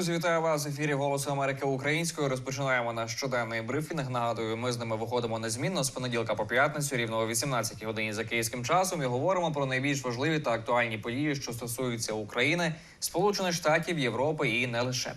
Друзі, вітаю вас в ефірі Голосу Америки українською. Розпочинаємо наш щоденний брифінг. Нагадую, ми з ними виходимо незмінно з понеділка по п'ятницю, рівно о 18 годині за київським часом. І говоримо про найбільш важливі та актуальні події, що стосуються України, Сполучених Штатів, Європи і не лише.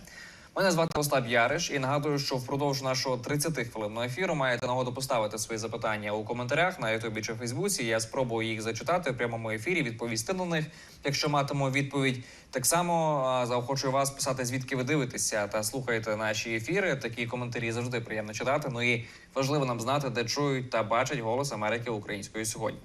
Мене звати Остап Яриш і нагадую, що впродовж нашого 30 хвилинного ефіру маєте нагоду поставити свої запитання у коментарях на Ютубі чи Фейсбуці. Я спробую їх зачитати в прямому ефірі, відповісти на них, якщо матиму відповідь. Так само заохочую вас писати, звідки ви дивитеся та слухаєте наші ефіри. Такі коментарі завжди приємно читати. Ну і важливо нам знати, де чують та бачать голос Америки українською сьогодні.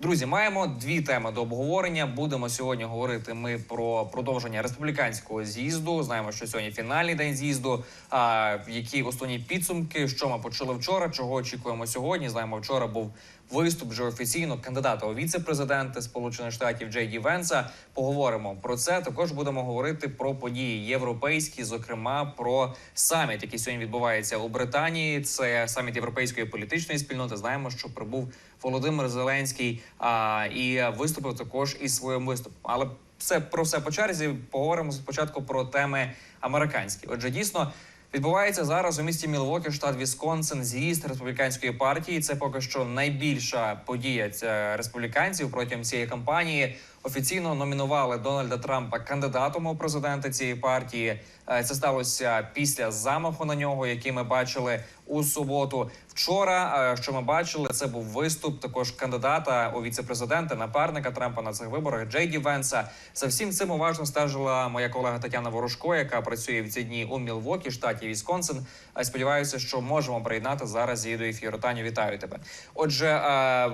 Друзі, маємо дві теми до обговорення. Будемо сьогодні говорити ми про продовження республіканського з'їзду. Знаємо, що сьогодні фінальний день з'їзду. А які основні підсумки, що ми почали вчора, чого очікуємо сьогодні? Знаємо, вчора був виступ вже офіційно кандидата у віце-президенти Сполучених Штатів Джей Ді Венса. Поговоримо про це. Також будемо говорити про події європейські, зокрема про саміт, який сьогодні відбувається у Британії. Це саміт європейської політичної спільноти. Знаємо, що прибув Володимир Зеленський а, і виступив також із своїм виступом. Але все про все по черзі. Поговоримо спочатку про теми американські. Отже, дійсно. Відбувається зараз у місті Мілвокі, штат Вісконсин, з'їзд республіканської партії. Це поки що найбільша подія республіканців протягом цієї кампанії. Офіційно номінували Дональда Трампа кандидатом у президенти цієї партії. Е, Це сталося після замаху на нього, який ми бачили у суботу. Вчора, е, що ми бачили, це був виступ також кандидата у віце-президенти, напарника Трампа на цих виборах Джей Ді Венса. За всім цим уважно стежила моя колега Тетяна Ворожко, яка працює в ці дні у Мілвокі, штаті Вісконсин. Е, Сподіваюся, що можемо приєднати зараз її до ефіру. Таню, вітаю тебе. Отже,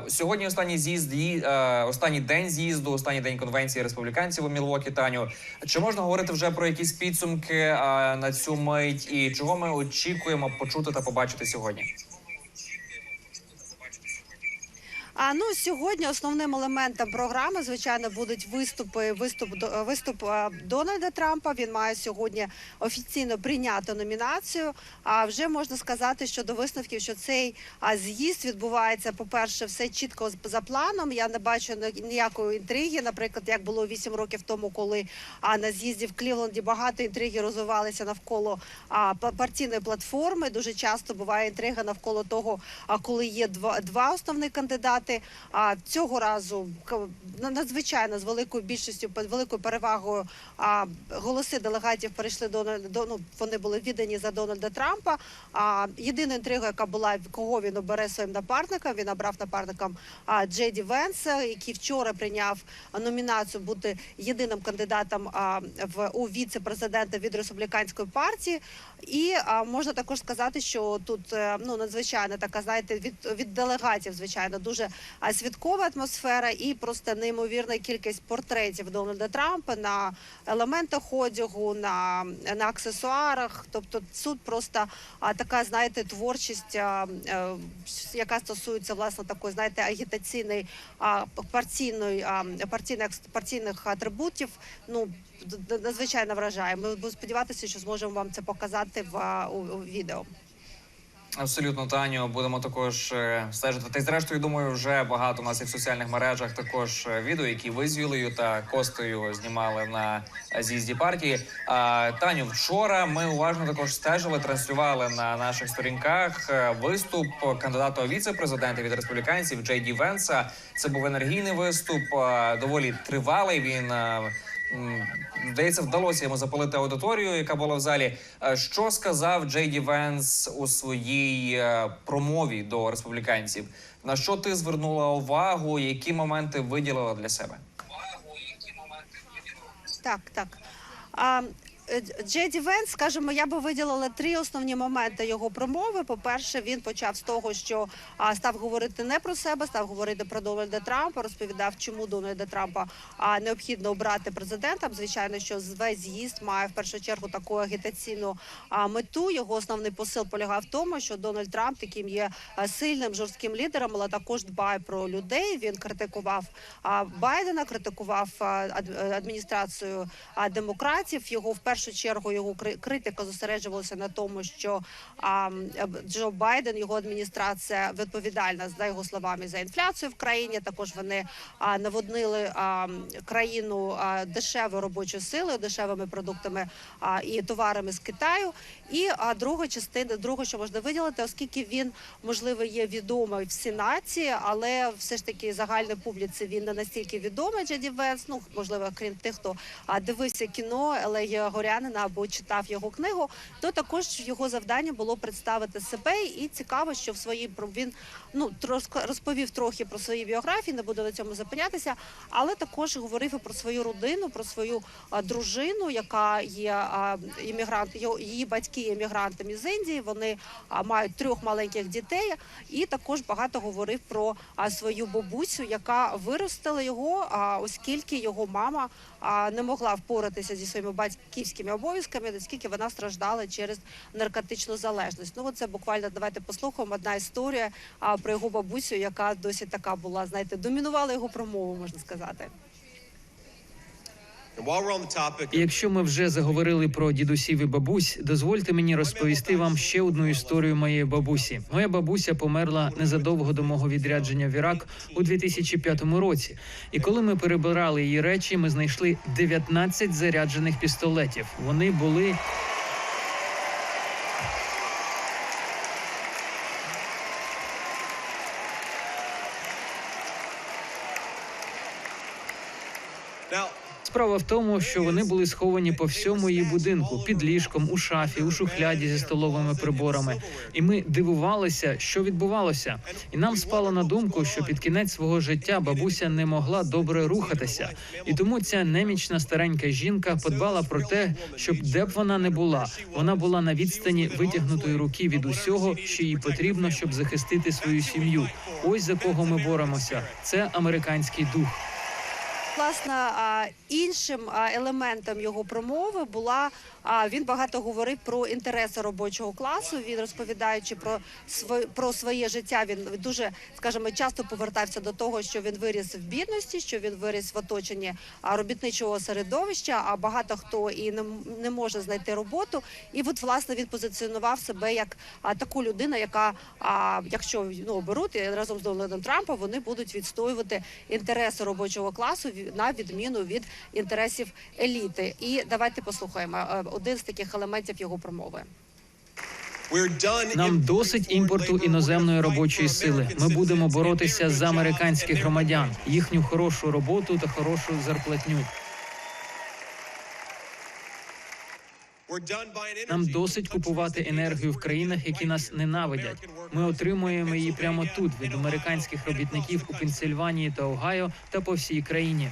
сьогодні останній з'їзд, останній день з'їзду, останній день конвенції республіканців у Мілвокі. Таню, чи можна говорити вже про якісь підсумки на цю мить, і чого ми очікуємо почути та побачити сьогодні? А ну сьогодні основним елементом програми, звичайно, будуть виступи. Виступ виступ Дональда Трампа. Він має сьогодні офіційно прийняти номінацію. А вже можна сказати, що до висновків, що цей з'їзд відбувається. По перше, все чітко за планом. Я не бачу ні- ніякої інтриги. Наприклад, як було 8 років тому, коли на з'їзді в Клівленді багато інтриги розвивалися навколо партійної платформи. Дуже часто буває інтрига навколо того, а коли є два, два основних кандидати. А цього разу надзвичайно з великою більшістю, пе- великою перевагою а, голоси делегатів перейшли до, до ну, вони були віддані за Дональда Трампа. А єдина інтрига, яка була кого він обере своїм напарником, він обрав напарником а, Джеді Венса, який вчора прийняв номінацію бути єдиним кандидатом а, в у віце-президента від республіканської партії. І а, можна також сказати, що тут е, ну надзвичайно така, знаєте, від, від делегатів, звичайно, дуже а, святкова атмосфера і просто неймовірна кількість портретів Дональда Трампа на елементах одягу, на, на аксесуарах. Тобто тут просто а, така, знаєте, творчість, а, е, яка стосується власне такої, знаєте, агітаційної а, партійної а, партійних партійних атрибутів. Ну надзвичайно вражає. Ми будемо сподіватися, що зможемо вам це показати в у, у відео. Абсолютно, Таню, будемо також е, стежити. Та й зрештою, думаю, вже багато у нас і в соціальних мережах також е, відео, які ви з Юлею та Костею знімали на з'їзді партії. А Таню, вчора ми уважно також стежили, транслювали на наших сторінках е, виступ кандидата у віце-президенти від республіканців Джей Ді Венса. Це був енергійний виступ, доволі тривалий. Він здається, вдалося йому запалити аудиторію, яка була в залі. Е, Що сказав Джей Ді Венс у своїй е, промові до республіканців? На що ти звернула увагу? Які моменти виділила для себе? Так, так. А, Джеді Венс, скажімо, я би виділила три основні моменти його промови. По-перше, він почав з того, що став говорити не про себе, став говорити про Дональда Трампа, розповідав, чому Дональда Трампа необхідно обрати президентом. Звичайно, що весь з'їзд має в першу чергу таку агітаційну мету. Його основний посил полягав в тому, що Дональд Трамп таким є сильним жорстким лідером, але також дбає про людей. Він критикував Байдена, критикував ад- адміністрацію демократів. Його в першу чергу його кри- критика зосереджувалася на тому, що а, Джо Байден, його адміністрація відповідальна за його словами за інфляцію в країні. Також вони а, наводнили а, країну а, дешевою робочою силою, дешевими продуктами а, і товарами з Китаю. І а, друга частина, друге, що можна виділити, оскільки він можливо є відомий в Сенаті, але все ж таки загальній публіці він не настільки відомий. Джеді Венс, ну можливо, крім тих, хто а, дивився кіно Елея Горянина або читав його книгу, то також його завдання було представити себе. І цікаво, що в своїй він ну розповів трохи про свої біографії, не буду на цьому зупинятися, але також говорив і про свою родину, про свою дружину, яка є іммігрант, її батьки є іммігрантами з Індії. Вони мають трьох маленьких дітей, і також багато говорив про свою бабусю, яка виростила його, оскільки його мама не могла впоратися зі своїми батьківськими обов'язками, наскільки вона страждала через наркотичну залежність. Ну, це буквально давайте послухаємо одна історія про його бабусю, яка досі така була, знаєте, домінувала його промову, можна сказати. Якщо ми вже заговорили про дідусів і бабусь, дозвольте мені розповісти вам ще одну історію моєї бабусі. Моя бабуся померла незадовго до мого відрядження в Ірак у 2005 році. І коли ми перебирали її речі, ми знайшли 19 заряджених пістолетів. Вони були Справа в тому, що вони були сховані по всьому її будинку, під ліжком, у шафі, у шухляді зі столовими приборами. І ми дивувалися, що відбувалося. І нам спало на думку, що під кінець свого життя бабуся не могла добре рухатися. І тому ця немічна старенька жінка подбала про те, щоб де б вона не була, вона була на відстані витягнутої руки від усього, що їй потрібно, щоб захистити свою сім'ю. Ось за кого ми боремося. Це американський дух. Власне, іншим елементом його промови була він багато говорив про інтереси робочого класу. Він розповідаючи про своє про своє життя. Він дуже, скажімо, часто повертався до того, що він виріс в бідності, що він виріс в оточенні робітничого середовища. А багато хто і не, не може знайти роботу. І от власне він позиціонував себе як таку людину, яка, якщо ну оберуть разом з Дональдом Трампом, вони будуть відстоювати інтереси робочого класу на відміну від інтересів еліти. І давайте послухаємо е, один з таких елементів його промови. Нам досить імпорту іноземної робочої сили. Ми будемо боротися за американських громадян, їхню хорошу роботу та хорошу зарплатню. Нам досить купувати енергію в країнах, які нас ненавидять. Ми отримуємо її прямо тут від американських робітників у Пенсильванії та Огайо та по всій країні.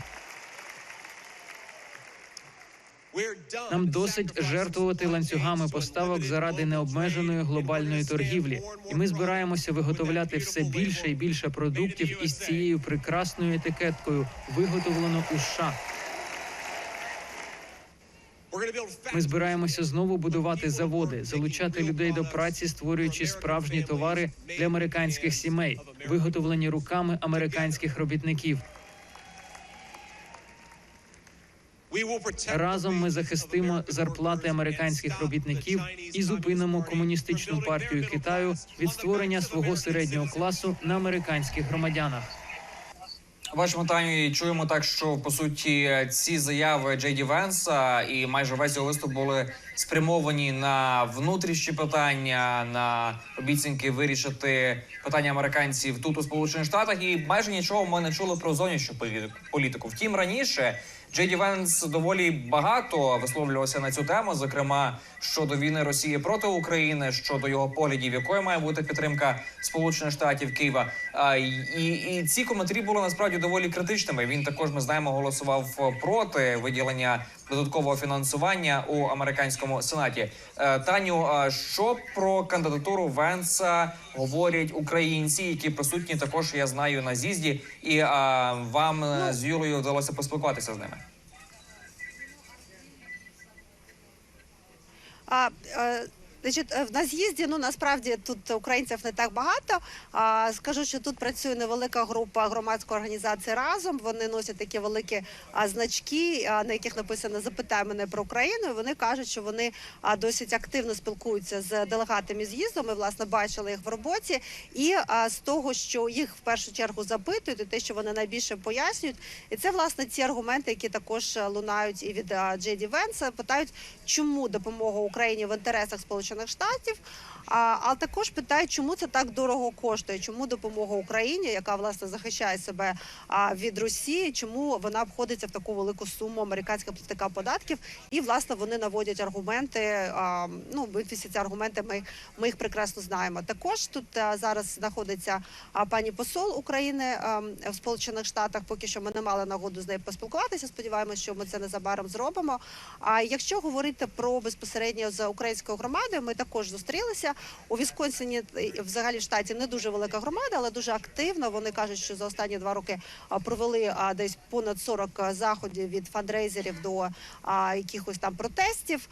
Нам досить жертвувати ланцюгами поставок заради необмеженої глобальної торгівлі. І ми збираємося виготовляти все більше і більше продуктів із цією прекрасною етикеткою, виготовлено у США. Ми збираємося знову будувати заводи, залучати людей до праці, створюючи справжні товари для американських сімей, виготовлені руками американських робітників. Разом ми захистимо зарплати американських робітників і зупинимо комуністичну партію Китаю від створення свого середнього класу на американських громадянах. Бачимо Таню чуємо так, що по суті ці заяви Джейді Венса і майже весь його виступ були спрямовані на внутрішні питання, на обіцянки вирішити питання американців тут у Сполучених Штатах. І майже нічого ми не чули про зовнішню полі- політику. Втім, раніше Джей Ді Венс доволі багато висловлювався на цю тему, зокрема щодо війни Росії проти України, щодо його поглядів, якою має бути підтримка Сполучених Штатів Києва. І, і ці коментарі були насправді доволі критичними. Він також ми знаємо голосував проти виділення додаткового фінансування у американському сенаті. Е, Таню, що про кандидатуру Венса говорять українці, які присутні також я знаю на з'їзді, і а, вам е, з Юлею вдалося поспілкуватися з ними. А, е, Значить, е, на з'їзді ну насправді тут українців не так багато. А скажу, що тут працює невелика група громадської організації разом. Вони носять такі великі значки, на яких написано Запитай мене про Україну. І вони кажуть, що вони досить активно спілкуються з делегатами з'їзду. Ми власне бачили їх в роботі. І з того, що їх в першу чергу запитують, і те, що вони найбільше пояснюють, і це власне ці аргументи, які також е, лунають і від Джей Венса, питають, чому допомога Україні в інтересах Сполучених Штатів. А, також питають, чому це так дорого коштує, чому допомога Україні, яка власне захищає себе від Росії, чому вона обходиться в таку велику суму американських платника податків, і власне вони наводять аргументи. Ну всі ці аргументи ми, ми їх прекрасно знаємо. Також тут зараз знаходиться пані посол України в Сполучених Штатах. Поки що ми не мали нагоду з нею поспілкуватися. Сподіваємося, що ми це незабаром зробимо. А якщо говорити про безпосередньо з українською громадою, ми також зустрілися у Вісконсині. е, Взагалі штаті не дуже велика громада, але дуже активна. Вони кажуть, що за останні два роки провели десь понад 40 заходів від фандрейзерів до якихось там протестів.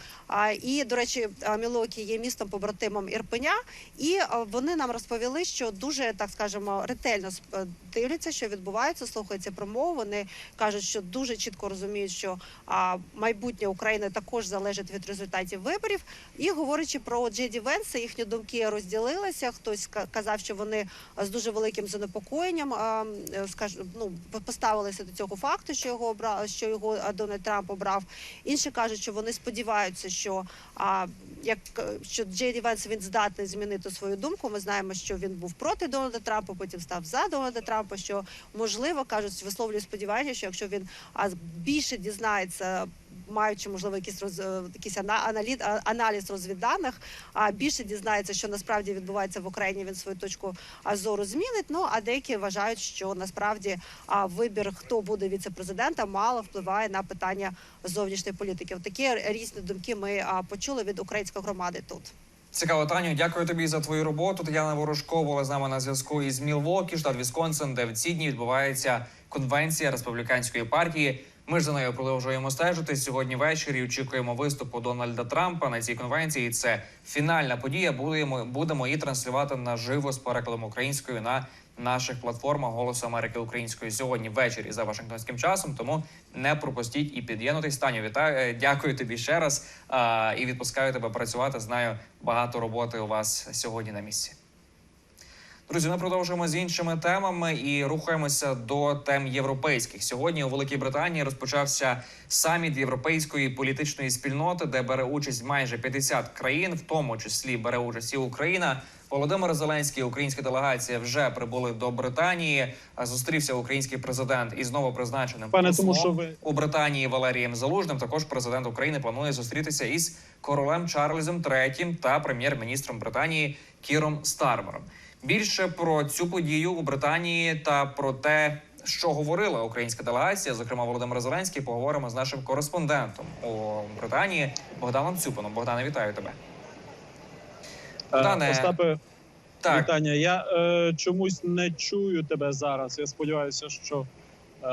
І до речі, Мілокі є містом побратимом Ірпеня, і вони нам розповіли, що дуже так скажемо ретельно сп- дивляться, що відбувається, слухаються промови. Вони кажуть, що дуже чітко розуміють, що майбутнє України також залежить від результатів виборів. І говорячи про Джеді Венса, їхні думки розділилися. Хтось ка- казав, що вони з дуже великим занепокоєнням скаж, ну, поставилися до цього факту, що його обрав, що його Дональд Трамп обрав. Інші кажуть, що вони сподіваються, що а, як що Джейді Венс він здатний змінити свою думку. Ми знаємо, що він був проти Дональда Трампа, потім став за Дональда Трампа. Що можливо кажуть, висловлює сподівання, що якщо він більше дізнається. Маючи можливо якийсь роз е, ана- аналіт аналіз розвідданих, а більше дізнається, що насправді відбувається в Україні. Він свою точку зору змінить. Ну а деякі вважають, що насправді вибір, хто буде віце-президентом, мало впливає на питання зовнішньої політики. Такі різні думки ми почули від української громади тут. Цікаво, Таню. Дякую тобі за твою роботу. Тетяна Ворожко була з нами на зв'язку із Мілвокі, штат Вісконсин, де в ці дні відбувається конвенція республіканської партії. Ми ж за нею продовжуємо стежити. Сьогодні ввечері очікуємо виступу Дональда Трампа на цій конвенції. Це фінальна подія. Будемо будемо її транслювати наживо з перекладом українською на наших платформах Голосу Америки українською сьогодні ввечері за Вашингтонським часом. Тому не пропустіть і під'єднуйтесь. Таню, вітаю. Е, Дякую тобі ще раз і відпускаю тебе працювати. Знаю, багато роботи у вас сьогодні на місці. Друзі, ми продовжуємо з іншими темами і рухаємося до тем європейських. Сьогодні у Великій Британії розпочався саміт європейської політичної спільноти, де бере участь майже 50 країн, в тому числі бере участь і Україна. Володимир Зеленський, українська делегація вже прибули до Британії. Зустрівся український президент із новопризначеним Пане, тому що ви- у Британії Валерієм Залужним. Також президент України планує зустрітися із королем Чарльзом III та прем'єр-міністром Британії Кіром Стармером. Більше про цю подію у Британії та про те, що говорила українська делегація, зокрема Володимир Зеленський, поговоримо з нашим кореспондентом у Британії Богданом Цюпином. Богдане, вітаю тебе. Богдане, Е, Остапе, Так, вітання. Я е, чомусь не чую тебе зараз. Я сподіваюся, що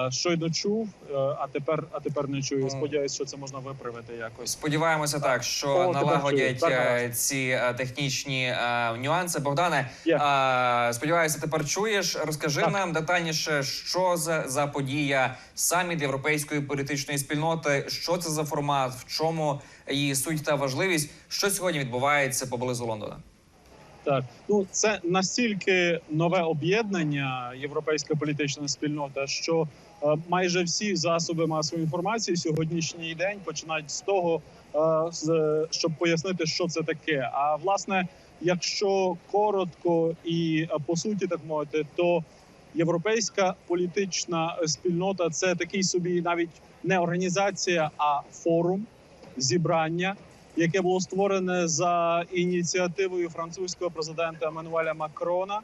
щойно чув, е, а тепер, а тепер не чую. Сподіваюся, що це можна виправити якось. Сподіваємося так, що О, налагодять. Так, е, ці е, технічні е, нюанси. Богдане, е, сподіваюся, тепер чуєш. Розкажи Так. нам детальніше, що за, за подія саміт європейської політичної спільноти, що це за формат, в чому її суть та важливість, що сьогодні відбувається поблизу Лондона. Так, ну це настільки нове об'єднання європейська політична спільнота, що е, майже всі засоби масової інформації сьогоднішній день починають з того, е, з, щоб пояснити, що це таке. А власне, якщо коротко і е, по суті так мовити, то європейська політична спільнота це такий собі навіть не організація, а форум зібрання яке було створене за ініціативою французького президента Еммануеля Макрона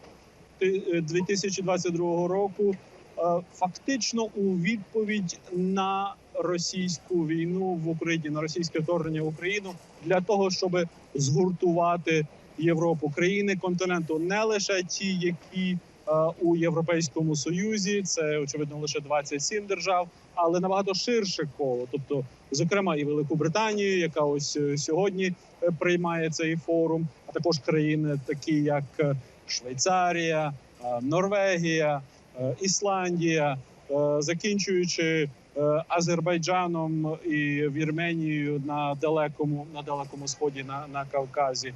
ти- е, 2022 року, е, фактично у відповідь на російську війну в Україні, на російське вторгнення в Україну для того, щоб згуртувати Європу, країни континенту, не лише ті, які е, у Європейському Союзі. Це очевидно лише 27 держав, але набагато ширше коло. Тобто, зокрема, і Велику Британію, яка ось е, сьогодні е, приймає цей форум, а також країни, такі як е, Швейцарія, Норвегія, Ісландія, закінчуючи Азербайджаном і Вірменією на далекому на далекому сході на, на Кавказі,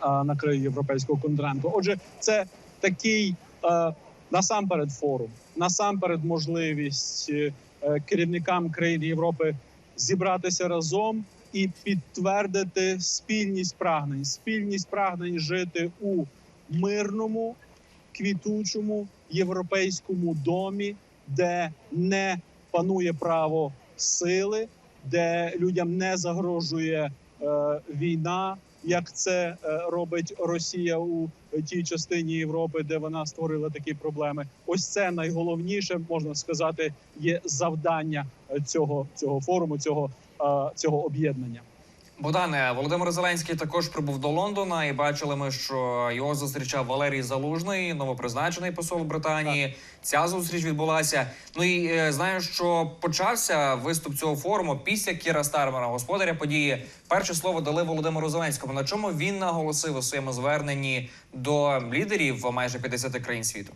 на краю європейського континенту. Отже, це такий насамперед форум, насамперед можливість керівникам країн Європи зібратися разом і підтвердити спільність прагнень, спільність прагнень жити у мирному, квітучому європейському домі, де не панує право сили, де людям не загрожує е, війна, як це е, робить Росія у тій частині Європи, де вона створила такі проблеми. Ось це найголовніше можна сказати, є завдання е, цього, цього форуму, цього, е, цього об'єднання. Богдане Володимир Зеленський також прибув до Лондона, і бачили ми, що його зустрічав Валерій Залужний, новопризначений посол Британії. Ця зустріч відбулася. Ну і е, знаю, що почався виступ цього форуму після Кіра Стармера, господаря події. Перше слово дали Володимиру Зеленському. На чому він наголосив у своєму зверненні до лідерів майже 50 країн світу.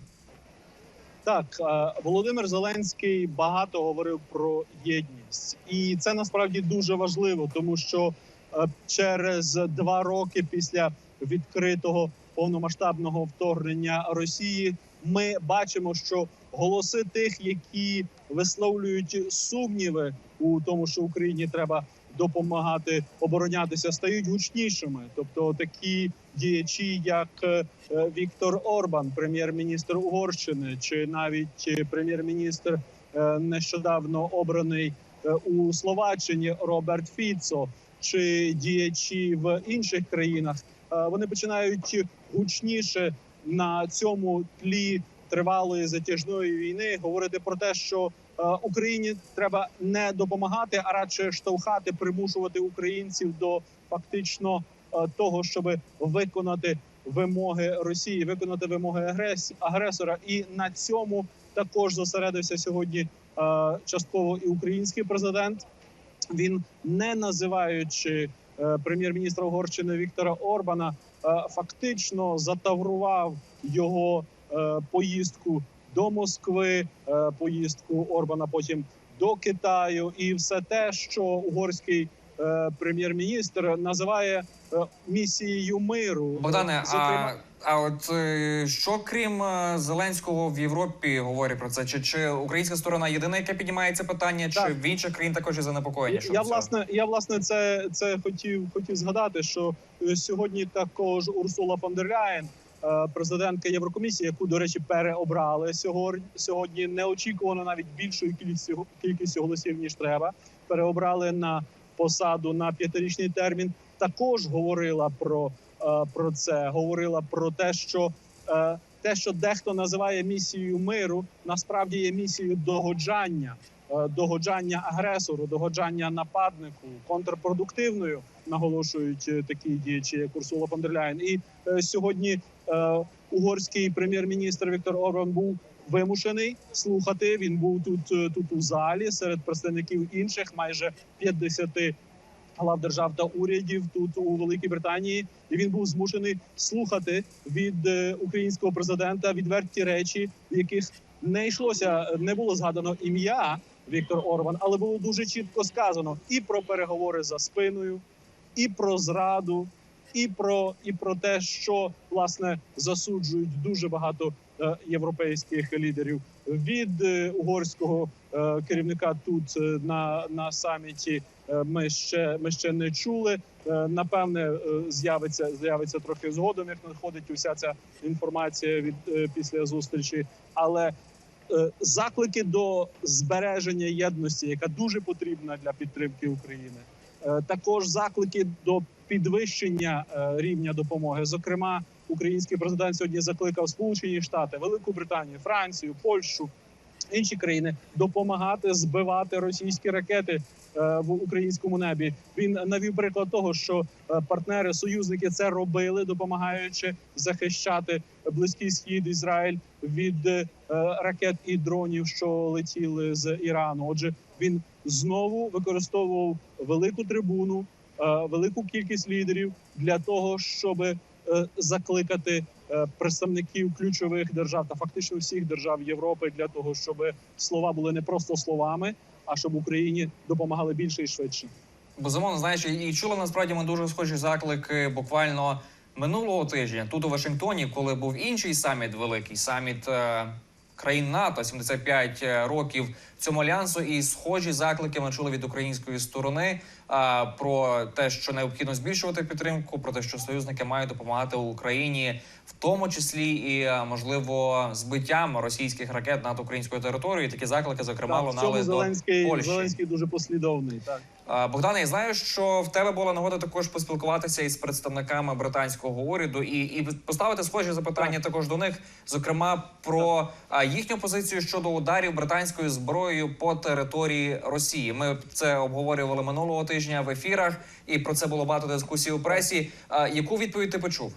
Так, е, Володимир Зеленський багато говорив про єдність, і це насправді дуже важливо, тому що через два роки після відкритого повномасштабного вторгнення Росії ми бачимо, що голоси тих, які висловлюють сумніви у тому, що Україні треба допомагати оборонятися, стають гучнішими. Тобто такі діячі, як е, е, Віктор Орбан, прем'єр-міністр Угорщини, чи навіть е, прем'єр-міністр е, нещодавно обраний е, у Словаччині Роберт Фіцо, чи діячі в інших країнах, е, вони починають гучніше на цьому тлі тривалої затяжної війни говорити про те, що е, Україні треба не допомагати, а радше штовхати, примушувати українців до фактично е, того, щоб виконати вимоги Росії, виконати вимоги агрес- агресора. І на цьому також зосередився сьогодні е, частково і український президент. Він не називаючи е, прем'єр-міністра Угорщини Віктора Орбана, е, фактично затаврував його е, поїздку до Москви, е, поїздку Орбана потім до Китаю, і все те, що угорський е, прем'єр-міністр називає е, місією миру. Богдане, а, а от е, що крім е, Зеленського в Європі говорять про це? Чи, чи українська сторона єдина, яка піднімає це питання, чи в інших країн також є занепокоєння? Я, я власне, я власне це, це хотів хотів згадати, що е, сьогодні також Урсула фон дер Ляєн, президентка Єврокомісії, яку до речі переобрали сьогодні, сьогодні неочікувано навіть більшою кількістю кількістю голосів ніж треба. Переобрали на посаду на п'ятирічний термін. Також говорила про, про це. Говорила про те, що е, те, що дехто називає місією миру, насправді є місією догоджання е, догоджання агресору, догоджання нападнику, контрпродуктивною наголошують е, такі діячі, як Урсула фон дер Ляєн. І е, сьогодні е, угорський прем'єр-міністр Віктор Орбан був вимушений слухати. Він був тут, е, тут у залі серед представників інших, майже 50 глав держав та урядів тут у Великій Британії, і він був змушений слухати від е, українського президента відверті речі, в яких не йшлося, не було згадано ім'я Віктор Орбан, але було дуже чітко сказано і про переговори за спиною, і про зраду, і про і про те, що власне засуджують дуже багато е, європейських лідерів від е, угорського керівника тут на, на саміті. Е, Ми ще ми ще не чули. Е, Напевне, е, з'явиться з'явиться трохи згодом, як надходить уся ця інформація від після зустрічі. Але заклики до збереження єдності, яка дуже потрібна для підтримки України, також заклики до підвищення рівня допомоги. Зокрема, український президент сьогодні закликав Сполучені Штати, Велику Британію, Францію, Польщу, інші країни допомагати збивати російські ракети в українському небі. Він навів приклад того, що е, партнери, союзники це робили, допомагаючи захищати близький схід Ізраїль від е, ракет і дронів, що летіли з Ірану. Отже, він знову використовував велику трибуну, е, велику кількість лідерів для того, щоб е, закликати е, представників ключових держав та фактично всіх держав Європи для того, щоб слова були не просто словами, а щоб Україні допомагали більше і швидше. Безумовно, знаєш, і чули насправді ми дуже схожі заклики буквально минулого тижня тут у Вашингтоні, коли був інший саміт, великий саміт е, країн НАТО, 75 років цьому альянсу, і схожі заклики ми чули від української сторони е, про те, що необхідно збільшувати підтримку, про те, що союзники мають допомагати Україні, в тому числі і можливо збиттям російських ракет над українською територією. Такі заклики, зокрема, Так, лунали до Зеленський Польщі. Зеленський дуже послідовний. Так Богдане, я знаю, що в тебе була нагода також поспілкуватися із представниками британського уряду і, і поставити схожі запитання також до них, зокрема про а, їхню позицію щодо ударів британською зброєю по території Росії. Ми це обговорювали минулого тижня в ефірах, і про це було багато дискусій у пресі. Яку відповідь ти почув?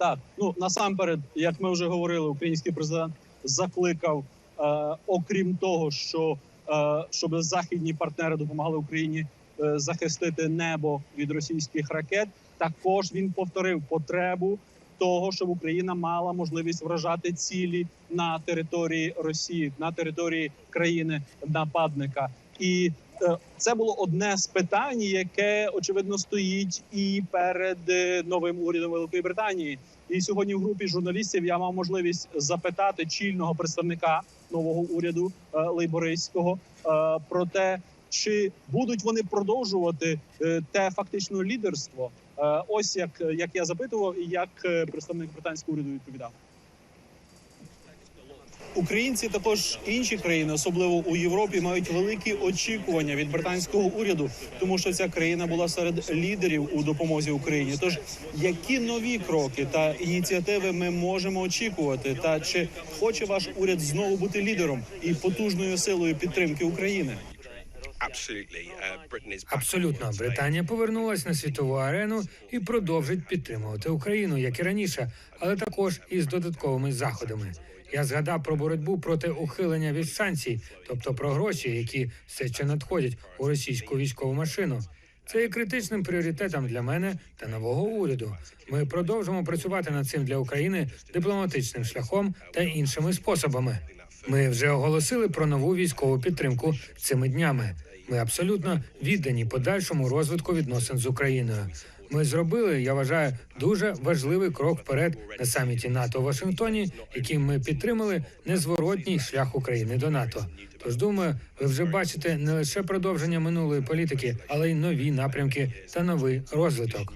Так, ну насамперед, як ми вже говорили, український президент закликав, е, окрім того, що е, щоб західні партнери допомагали Україні е, захистити небо від російських ракет. Також він повторив потребу того, щоб Україна мала можливість вражати цілі на території Росії, на території країни нападника. І е, це було одне з питань, яке очевидно стоїть і перед е, новим урядом Великої Британії. І сьогодні в групі журналістів я мав можливість запитати чільного представника нового уряду е, лейбористського про те, чи будуть вони продовжувати те фактично лідерство. Е, ось як, як я запитував, і як е, представник британського уряду відповідав. Українці також інші країни, особливо у Європі, мають великі очікування від британського уряду, тому що ця країна була серед лідерів у допомозі Україні. Тож які нові кроки та ініціативи ми можемо очікувати? Та чи хоче ваш уряд знову бути лідером і потужною силою підтримки України? Абсолютно, on. Британія повернулась на світову арену і продовжить підтримувати Україну, як і раніше, але також із додатковими заходами. Я згадав про боротьбу проти ухилення від санкцій, тобто про гроші, які все ще надходять у російську військову машину. Це є критичним пріоритетом для мене та нового уряду. Ми продовжимо працювати над цим для України дипломатичним шляхом та іншими способами. Ми вже оголосили про нову військову підтримку цими днями. Ми абсолютно віддані подальшому розвитку відносин з Україною. Ми зробили, я вважаю, дуже важливий крок вперед на саміті НАТО у Вашингтоні, яким ми підтримали незворотній шлях України до НАТО. Тож думаю, ви вже бачите не лише продовження минулої політики, але й нові напрямки та новий розвиток.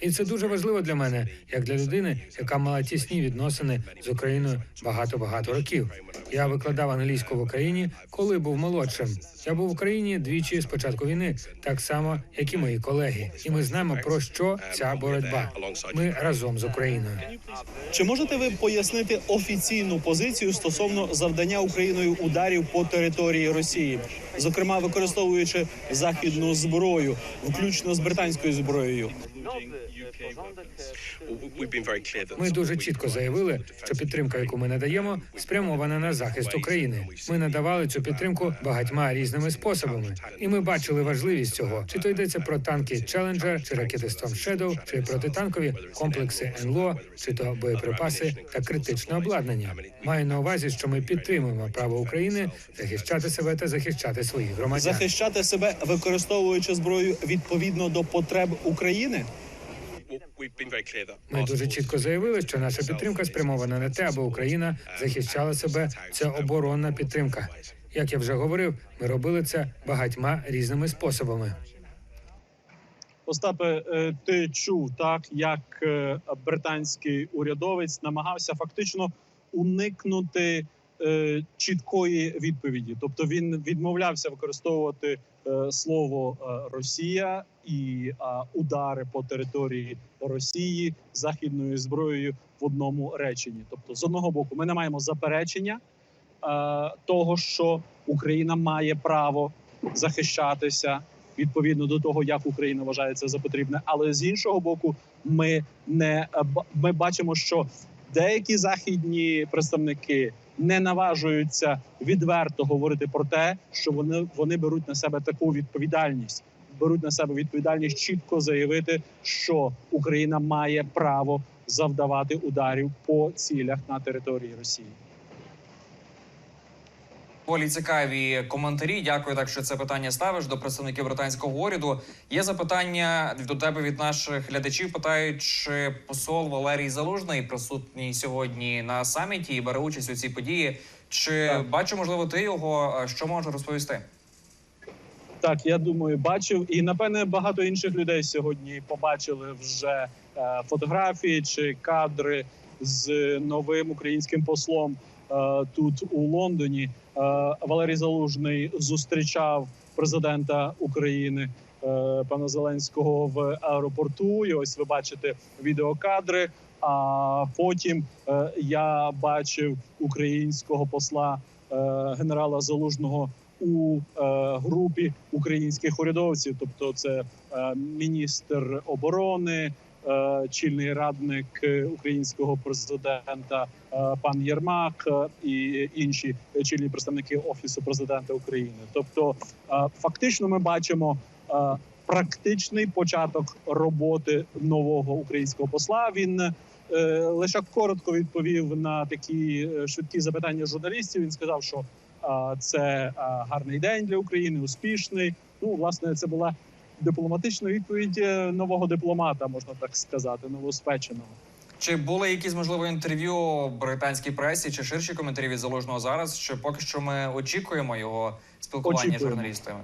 І це дуже важливо для мене, як для людини, яка мала тісні відносини з Україною багато багато років. Я викладав англійську в Україні, коли був молодшим. Я був в Україні двічі з початку війни, так само як і мої колеги. І ми знаємо про що ця боротьба. Ми разом з Україною. Чи можете ви пояснити офіційну позицію стосовно завдання Україною ударів по території Росії, зокрема використовуючи західну зброю, включно з британською зброєю? Ми дуже чітко заявили, що підтримка, яку ми надаємо, спрямована на захист України. Ми надавали цю підтримку багатьма різними способами, і ми бачили важливість цього. Чи то йдеться про танки Challenger, чи ракети Storm Shadow, чи протитанкові комплекси НЛО, чи то боєприпаси та критичне обладнання. Маю на увазі, що ми підтримуємо право України захищати себе та захищати своїх громадян. Захищати себе, використовуючи зброю відповідно до потреб України? Ми дуже чітко заявили, що наша підтримка спрямована на те, аби Україна захищала себе. Це оборонна підтримка. Як я вже говорив, ми робили це багатьма різними способами. Остапе, е, ти чув так, як е, британський урядовець намагався фактично уникнути е, чіткої відповіді. Тобто він відмовлявся використовувати слово Росія і удари по території Росії західною зброєю в одному реченні. Тобто, з одного боку, ми не маємо заперечення того, що Україна має право захищатися відповідно до того, як Україна вважає це за потрібне. Але з іншого боку, ми не е, ми бачимо, що деякі західні представники не наважуються відверто говорити про те, що вони, вони беруть на себе таку відповідальність. Беруть на себе відповідальність чітко заявити, що Україна має право завдавати ударів по цілях на території Росії. Доволі цікаві коментарі. Дякую, так що це питання ставиш до представників британського уряду. Є запитання до тебе від наших глядачів. Питають, чи посол Валерій Залужний присутній сьогодні на саміті і бере участь у цій події. Чи Так. бачу, можливо, ти його що можеш розповісти? Так, я думаю, бачив, і напевне багато інших людей сьогодні побачили вже е, фотографії чи кадри з новим українським послом тут у Лондоні. Е, Валерій Залужний зустрічав президента України е, пана Зеленського в аеропорту. І ось ви бачите відеокадри. А потім е, я бачив українського посла е, генерала Залужного у е, групі українських урядовців, тобто це е, міністр оборони, е, чільний радник е, українського президента е, пан Єрмак е, і інші чільні представники офісу президента України. Тобто, е, фактично, ми бачимо. е, Практичний початок роботи нового українського посла він е, лише коротко відповів на такі е, швидкі запитання журналістів. Він сказав, що це гарний день для України, успішний. Ну, власне, це була дипломатична відповідь нового дипломата, можна так сказати, новоспеченого. Чи були якісь можливо інтерв'ю британській пресі чи ширші коментарі від залужного зараз? Чи поки що ми очікуємо його спілкування з журналістами?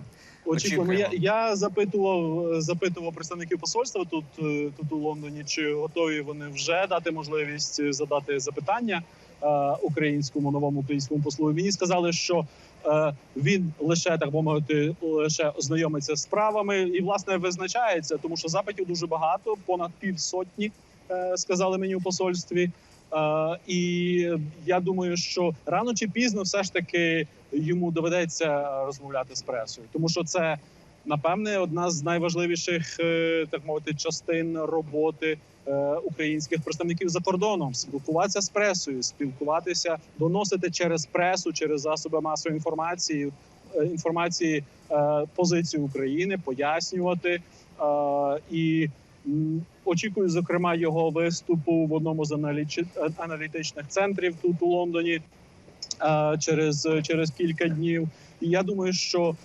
Очікуємо. Я, Очікуємо. я запитував запитував представників посольства тут, е, тут у Лондоні, чи готові вони вже дати можливість е, задати запитання е, українському новому українському послу. Мені сказали, що він лише так би мовити, лише ознайомиться з справами і власне визначається, тому що запитів дуже багато, понад півсотні, е, сказали мені у посольстві. Е, і я думаю, що рано чи пізно все ж таки йому доведеться розмовляти з пресою, тому що це напевне одна з найважливіших, е, так мовити, частин роботи е, українських представників за кордоном. Спілкуватися з пресою, спілкуватися, доносити через пресу, через засоби масової інформації е, інформації позицію України, пояснювати і. Очікую, зокрема, його виступу в одному з аналітичних центрів тут у Лондоні через, через кілька днів. І я думаю, що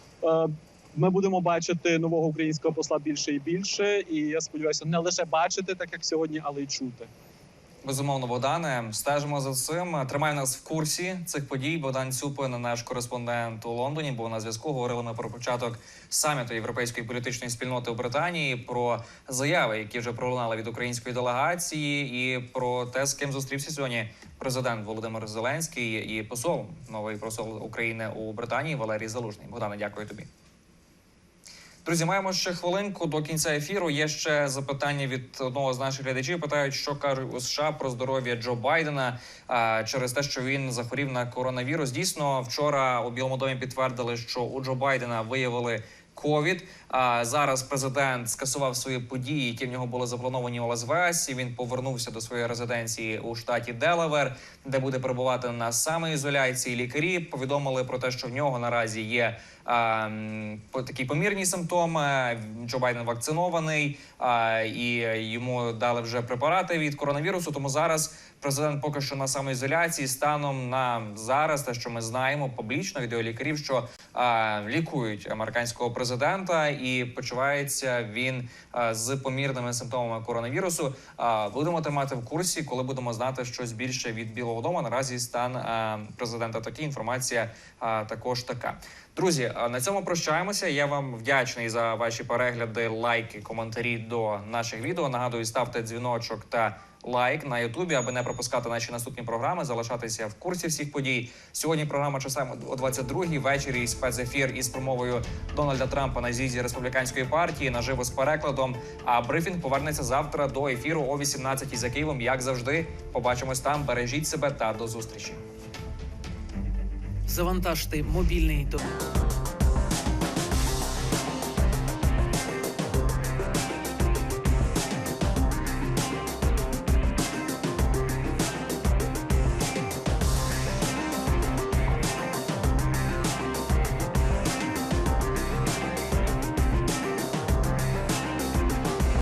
ми будемо бачити нового українського посла більше і більше. І я сподіваюся, не лише бачити, так як сьогодні, але й чути. Безумовно, Богдане, стежимо за цим. Тримай нас в курсі цих подій. Богдан Цюпин, наш кореспондент у Лондоні, був на зв'язку. Говорили ми про початок саміту європейської політичної спільноти у Британії, про заяви, які вже пролунали від української делегації, і про те, з ким зустрівся сьогодні президент Володимир Зеленський і посол новий посол України у Британії Валерій Залужний. Богдане, дякую тобі. Друзі, маємо ще хвилинку до кінця ефіру. Є ще запитання від одного з наших глядачів. Питають, що кажуть у США про здоров'я Джо Байдена через те, що він захворів на коронавірус. Дійсно, вчора у Білому домі підтвердили, що у Джо Байдена виявили. Ковід а зараз президент скасував свої події, які в нього були заплановані у Лас-Вегасі. Він повернувся до своєї резиденції у штаті Делавер, де буде перебувати на самоізоляції. Лікарі повідомили про те, що в нього наразі є а, такі помірні симптоми. Джо Байден вакцинований, і йому дали вже препарати від коронавірусу. Тому зараз президент поки що на самоізоляції. Станом на зараз, те, що ми знаємо публічно від його лікарів, що а, лікують американського президента, і почувається він а, з помірними симптомами коронавірусу. А, будемо тримати в курсі, коли будемо знати щось більше від Білого Дому. Наразі стан а, президента такий. Інформація а, також така. Друзі, на цьому прощаємося. Я вам вдячний за ваші перегляди, лайки, коментарі до наших відео. Нагадую, ставте дзвіночок та лайк на Ютубі, аби не пропускати наші наступні програми, залишатися в курсі всіх подій. Сьогодні програма часами о 22-й вечорі. Спецефір із промовою Дональда Трампа на з'їзді республіканської партії наживо з перекладом. А брифінг повернеться завтра до ефіру о 18-й за Києвом. Як завжди, побачимось там. Бережіть себе та до зустрічі. завантажте мобільний до.